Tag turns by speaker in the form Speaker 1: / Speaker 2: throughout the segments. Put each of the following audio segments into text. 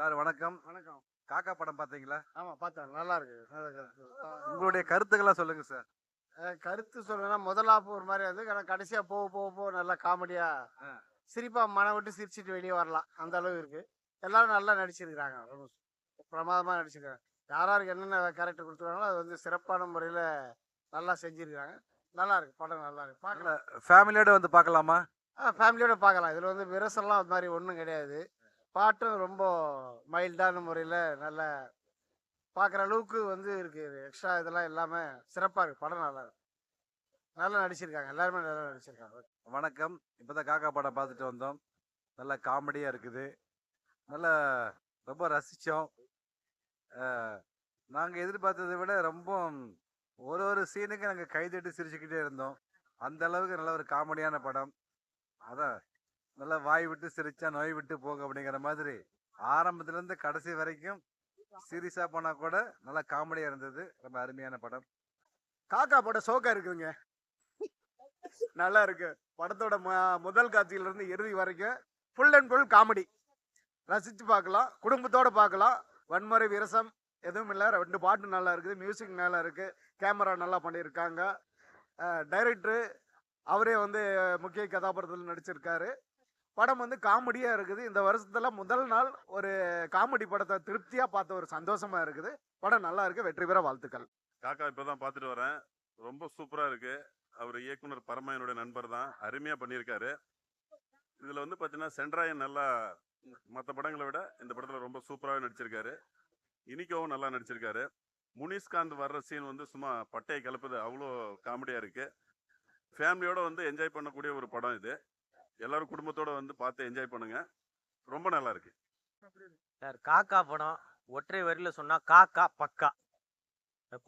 Speaker 1: Sir வணக்கம்.
Speaker 2: வணக்கம்.
Speaker 1: காக்கா படம் பார்த்தீங்களா?
Speaker 2: ஆமா பார்த்தேன். நல்லா இருக்கு.
Speaker 1: உங்களுடைய கருத்துக்களை சொல்லுங்க சார்.
Speaker 2: கருத்து சொல்லணும்னா முதலாப்பு ஒரு மாதிரி வந்து ஆனா கடைசியா போக போக போக நல்லா காமெடியா
Speaker 1: ஆ.
Speaker 2: சிரிப்பா மனம் விட்டு சிரிச்சிட்டு வெளியே வரலாம். அந்த அளவு இருக்கு. எல்லாரும் நல்லா நடிச்சிருக்காங்க ரொம்ப பிரமாதமா நடிச்சிருக்காங்க யார் யாருக்கு என்னென்ன கேரக்டர் கொடுத்துருக்காங்களோ அது வந்து சிறப்பான முறையில் நல்லா செஞ்சிருக்காங்க நல்லா இருக்கு. படம் நல்லா இருக்கு. பார்க்கலாம்.
Speaker 1: ஃபேமிலியோட வந்து பார்க்கலாமா?
Speaker 2: ஃபேமிலியோட பார்க்கலாம். இதில் வந்து விரசல்லாம் அது மாதிரி ஒன்றும் கிடையாது. பாட்டும் ரொம்ப மைல்டான முறையில் நல்ல பார்க்குற அளவுக்கு வந்து இருக்குது எக்ஸ்ட்ரா இதெல்லாம் இல்லாமல் சிறப்பாக இருக்குது படம் நல்லா நல்லா நடிச்சிருக்காங்க. எல்லாருமே நல்லா நடிச்சிருக்காங்க.
Speaker 1: வணக்கம். இப்போ தான் காக்கா படம் பார்த்துட்டு வந்தோம். நல்ல காமெடியாக இருக்குது. நல்ல ரொம்ப ரசித்தோம் நாங்கள் எதிர்பார்த்ததை விட ரொம்ப ஒரு ஒரு சீனுக்கு நாங்கள் கைதட்டி சிரிச்சுக்கிட்டே இருந்தோம். அந்த அளவுக்கு நல்ல ஒரு காமெடியான படம். அதான் நல்லா வாய் விட்டு சிரிச்சா நோய் விட்டு போகும் அப்படிங்கிற மாதிரி ஆரம்பத்துலேருந்து கடைசி வரைக்கும் சீரியஸாக போனால் கூட நல்லா காமெடியாக இருந்தது. ரொம்ப அருமையான படம்.
Speaker 2: காக்கா படம் சோக்கா இருக்குதுங்க. நல்லா இருக்கு. படத்தோட ம- முதல் காட்சியிலிருந்து இறுதி வரைக்கும் ஃபுல் அண்ட் ஃபுல் காமெடி. ரசித்து பார்க்கலாம். குடும்பத்தோடு பார்க்கலாம். வன்முறை விரசம் எதுவும் இல்லை. ரெண்டு பாட்டு நல்லா இருக்குது. மியூசிக் நல்லா இருக்குது கேமரா நல்லா பண்ணியிருக்காங்க. டைரக்டரு அவரே வந்து முக்கிய கதாபாத்திரத்தில் நடிச்சிருக்காரு. படம் வந்து காமெடியாக இருக்குது. இந்த வருஷத்துல முதல் நாள் ஒரு காமெடி படத்தை திருப்தியாக பார்த்த ஒரு சந்தோஷமாக இருக்குது. படம் நல்லா இருக்குது வெற்றி பெற வாழ்த்துக்கள்.
Speaker 3: காக்கா இப்போ தான் பார்த்துட்டு வரேன். ரொம்ப சூப்பராக இருக்குது அவர் இயக்குனர் பரமயனுடைய நண்பர் தான். அருமையாக பண்ணியிருக்காரு. இதில் வந்து பார்த்தீங்கன்னா சென்ட்ராயன் நல்லா மற்ற படங்களை விட இந்த படத்தில் ரொம்ப சூப்பராகவே நடிச்சிருக்காரு. இனிக்கவும் நல்லா நடிச்சிருக்காரு. முனிஷ்காந்த் வர்ற சீன் வந்து சும்மா பட்டையை கலப்புது அவ்வளோ காமெடியாக இருக்குது ஃபேமிலியோடு வந்து என்ஜாய் பண்ணக்கூடிய ஒரு படம் இது. எல்லாரும் குடும்பத்தோட வந்து பார்த்து என்ஜாய் பண்ணுங்க. ரொம்ப நல்லா இருக்கு.
Speaker 4: சார் காக்கா படம் ஒற்றை வரியில் சொன்னால் காக்கா பக்கா.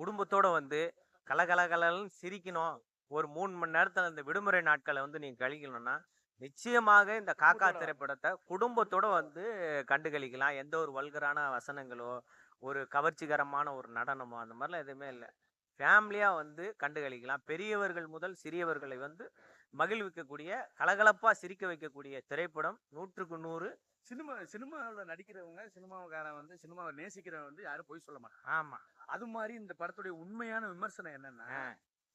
Speaker 4: குடும்பத்தோட வந்து கலகலகலன்னு சிரிக்கணும். ஒரு மூணு மணி நேரத்தில் இந்த விடுமுறை நாட்களை வந்து நீங்கள் கழிக்கணும்னா நிச்சயமாக இந்த காக்கா. திரைப்படத்தை குடும்பத்தோட வந்து கண்டு கழிக்கலாம் எந்த ஒரு வல்கரான வசனங்களோ ஒரு கவர்ச்சிகரமான ஒரு நடனமோ அந்த மாதிரிலாம் எதுவுமே இல்லை. ஃபேமிலியாக வந்து கண்டு கழிக்கலாம் பெரியவர்கள் முதல் சிறியவர்களை வந்து மகிழ்விக்கக்கூடிய கலகலப்பாக சிரிக்க வைக்கக்கூடிய திரைப்படம் நூற்றுக்கு நூறு.
Speaker 5: சினிமா சினிமாவில் நடிக்கிறவங்க சினிமாக்காரன் வந்து சினிமாவை நேசிக்கிறவன் வந்து யாரும் போய் சொல்ல மாட்டான்.
Speaker 4: ஆமாம்
Speaker 5: அது மாதிரி இந்த படத்துடைய உண்மையான விமர்சனம் என்னன்னா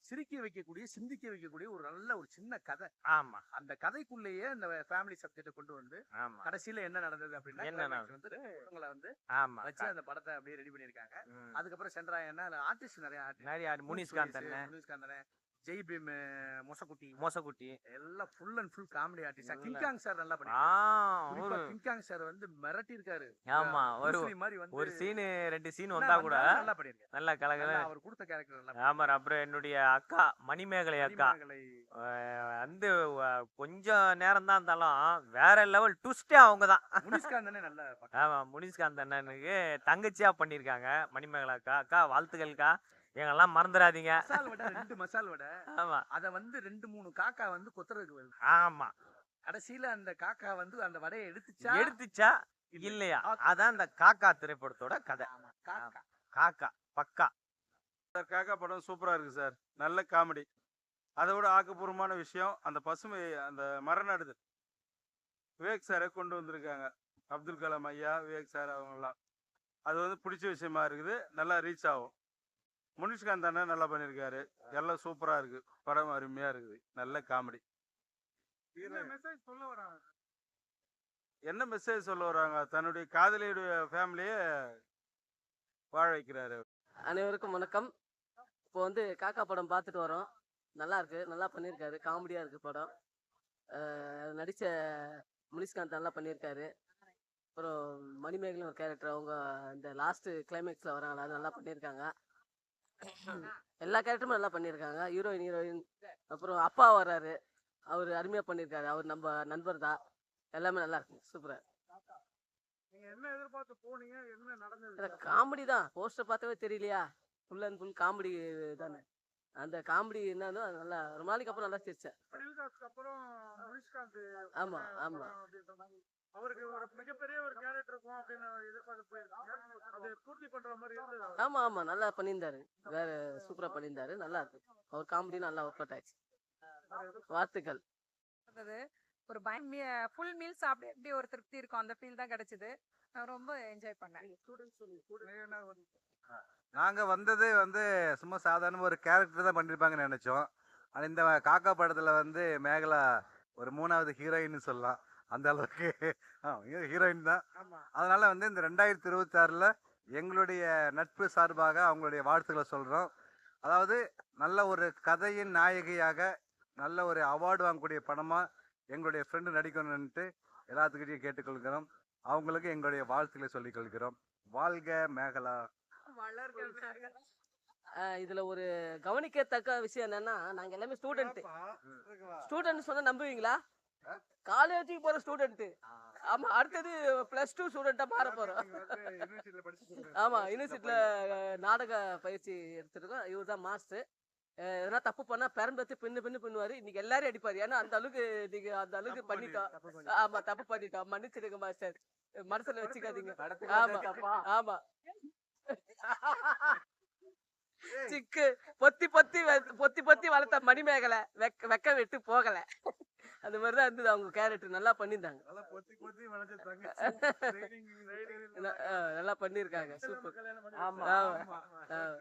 Speaker 5: சிரிக்க வைக்கக்கூடிய சிந்திக்க வைக்கக்கூடிய ஒரு நல்ல ஒரு சின்ன கதை.
Speaker 4: ஆமாம்
Speaker 5: அந்த கதைக்குள்ளேயே அந்த ஃபேமிலி சப்ஜெக்ட கொண்டு வந்து கடைசியில என்ன நடந்தது அப்படின்னா
Speaker 4: என்ன?
Speaker 5: வந்து இவங்களை வந்து
Speaker 4: ஆமா.
Speaker 5: வச்சு அந்த படத்தை அப்படியே ரெடி பண்ணியிருக்காங்க.
Speaker 4: ம்.
Speaker 5: அதுக்கப்புறம் சென்ட்ராயன்னா ஆர்டிஸ்ட் நிறைய.
Speaker 4: நிறைய முனிஷ்காந்த் அண்ணன்
Speaker 5: ஜெய் பீம் மொசக்குட்டி.
Speaker 4: மோசக்குட்டி.
Speaker 5: எல்லாம் full and full comedy artist King Kong sir நல்லா பண்ணி கிங்காங் சார் வந்து மிரட்டி இருக்காரு
Speaker 4: ஆமா ஒரு
Speaker 5: மாதிரி வந்து
Speaker 4: ஒரு சீனு ரெண்டு சீன் வந்தா கூட
Speaker 5: நல்லா பண்ணிருக்காரு
Speaker 4: நல்லா கலகல.
Speaker 5: அவர் கொடுத்த கேரக்டர் நல்லா
Speaker 4: ஆமா அப்புறம் என்னுடைய அக்கா மணிமேகலை அக்கா. வந்து கொஞ்சம் நேரம் தான் இருந்தாலும் வேற லெவல் டுஸ்டே அவங்க தான்.
Speaker 5: முனிஷ்காந்த் தானே நல்ல
Speaker 4: ஆமா முனிஷ்காந்த் அண்ணனுக்கு தங்கச்சியா பண்ணியிருக்காங்க மணிமேகலை அக்கா. அக்கா வாழ்த்துக்கள்க்கா. எங்கெல்லாம் மறந்துடாதீங்க.
Speaker 5: மசால் வடை ரெண்டு மசால் வடை.
Speaker 4: ஆமா.
Speaker 5: அத வந்து ரெண்டு மூணு காக்கா வந்து கொத்துறதுக்கு வருது
Speaker 4: ஆமா.
Speaker 5: கடைசியில அந்த காக்கா வந்து அந்த வடையை எடுத்துச்சா?
Speaker 4: எடுத்துச்சா?
Speaker 5: இல்ல.
Speaker 4: இல்லையா. அதான் அந்த காக்கா திரைப்படத்தோட கதை.
Speaker 5: ஆமா, காக்கா.
Speaker 4: காக்கா பக்கா.
Speaker 6: சார் காக்கா படம் சூப்பராக இருக்குது சார். நல்ல காமெடி. அதை விட ஆக்கப்பூர்வமான விஷயம் அந்த பசுமை அந்த மரம் நடுதல் விவேக் சாரை கொண்டு வந்திருக்காங்க. அப்துல் கலாம் ஐயா விவேக் சார் அவங்கெல்லாம். அது வந்து பிடிச்ச விஷயமா இருக்குது. நல்லா ரீச் ஆகும். முனிஷ்காந்த் அண்ணன் நல்லா பண்ணியிருக்காரு எல்லாம் சூப்பராக இருக்குது படம் அருமையாக இருக்குது. நல்ல காமெடி
Speaker 2: மெசேஜ் சொல்ல வராங்க?
Speaker 6: என்ன மெசேஜ் சொல்ல வராங்க? தன்னுடைய காதலியுடைய ஃபேமிலியை வாழ வைக்கிறாரு
Speaker 7: அனைவருக்கும் வணக்கம். இப்போ வந்து காக்கா படம் பார்த்துட்டு வரோம். நல்லா இருக்கு. நல்லா பண்ணியிருக்காரு காமெடியாக இருக்கு படம். நடிச்ச முனிஷ்காந்த் நல்லா பண்ணியிருக்காரு அப்புறம் மணிமேகலையும் ஒரு கேரக்டர் அவங்க இந்த லாஸ்ட் கிளைமேக்ஸில் வராங்களா? அது நல்லா பண்ணியிருக்காங்க எல்லா கேரக்டருமே நல்லா பண்ணியிருக்காங்க. Heroine heroine. அப்புறம் அப்பா வர்றாரு. அவர் அருமையாக பண்ணியிருக்காரு. அவர் நம்ம நண்பர் தான். எல்லாமே நல்லா இருக்கு. சூப்பராக காமெடி தான். போஸ்டர் பார்த்தாவே தெரியலையா? ஃபுல் அண்ட் ஃபுல் காமெடி தானே. அந்த காமெடி என்னன்னு நல்லா ரொம்ப நாளைக்கு அப்புறம் நல்லா சிரிச்சேன். ஆமா ஆமா.
Speaker 2: அவருக்கு ஒரு மிகப்பெரிய ஒரு கேரக்டர் இருக்கும் அப்படின்னு எதிர்பார்த்து போயிருக்காங்க. அது பூர்த்தி பண்ற மாதிரி இருந்தது
Speaker 7: ஆமா ஆமா நல்லா பண்ணியிருந்தாரு. வேற சூப்பரா பண்ணியிருந்தாரு. நல்லா இருக்கு. அவர் காமெடி நல்லா ஒர்க் அவுட் ஆயிடுச்சு. வாழ்த்துக்கள்.
Speaker 8: ஒரு பயம் ஃபுல் மீல் சாப்பிட எப்படி ஒரு திருப்தி இருக்கும்? அந்த ஃபீல் தான் கிடைச்சது. நான் ரொம்ப என்ஜாய் பண்ணேன்.
Speaker 1: நாங்க வந்ததே வந்து சும்மா சாதாரண ஒரு கேரக்டர் தான் பண்ணிருப்பாங்கன்னு நினைச்சோம். ஆனா இந்த காக்கா படத்துல வந்து மேகலா ஒரு மூணாவது ஹீரோயின் சொல்லலாம். அந்த அளவுக்கு. ஹீரோயின் தான். அதனால வந்து இந்த ரெண்டாயிரத்தி இருபத்தி ஆறுல எங்களுடைய நட்பு சார்பாக அவங்களுடைய வாழ்த்துக்களை சொல்றோம். அதாவது நல்ல ஒரு கதையின் நாயகியாக நல்ல ஒரு அவார்டு வாங்கக்கூடிய படமா எங்களுடைய ஃப்ரெண்டு நடிக்கணும்னுட்டு எல்லாத்துக்கிட்டையும் கேட்டுக்கொள்கிறோம். அவங்களுக்கு எங்களுடைய வாழ்த்துக்களை சொல்லிக் கொள்கிறோம் வாழ்க மேகலா.
Speaker 7: இதுல ஒரு கவனிக்கத்தக்க விஷயம் என்னன்னா நாங்க எல்லாமே ஸ்டூடெண்ட் ஸ்டூடெண்ட் சொன்னா நம்புவீங்களா? காலேஜுக்கு போற ஸ்டூடெண்ட் ஆமா அடுத்தது பிளஸ் டூ ஸ்டூடெண்டா மாற போறோம். ஆமா யூனிவர்சிட்டியில நாடக பயிற்சி எடுத்திருக்கோம். இவர் தான் மாஸ்டர் எதனா தப்பு பண்ணா பெரம்பத்து பின்னு பின்னு பண்ணுவாரு இன்னைக்கு எல்லாரும் அடிப்பாரு. ஏன்னா அந்த அளவுக்கு நீங்க அந்த அளவுக்கு பண்ணிட்டோம். ஆமா தப்பு பண்ணிட்டோம். மன்னிச்சிடுங்க மாஸ்டர் மனசுல வச்சுக்காதீங்க. ஆமா ஆமா. சிக்கு. பொத்தி பொத்தி பொத்தி பொத்தி வளர்த்த மணிமேகலை. வெக்க வெக்க விட்டு போகல. அந்த மாதிரிதான் இருந்தது. அவங்க கேரக்டர் நல்லா பண்ணியிருந்தாங்க. நல்லா பண்ணியிருக்காங்க. சூப்பர் ஆமா. ஆமா. ஆ.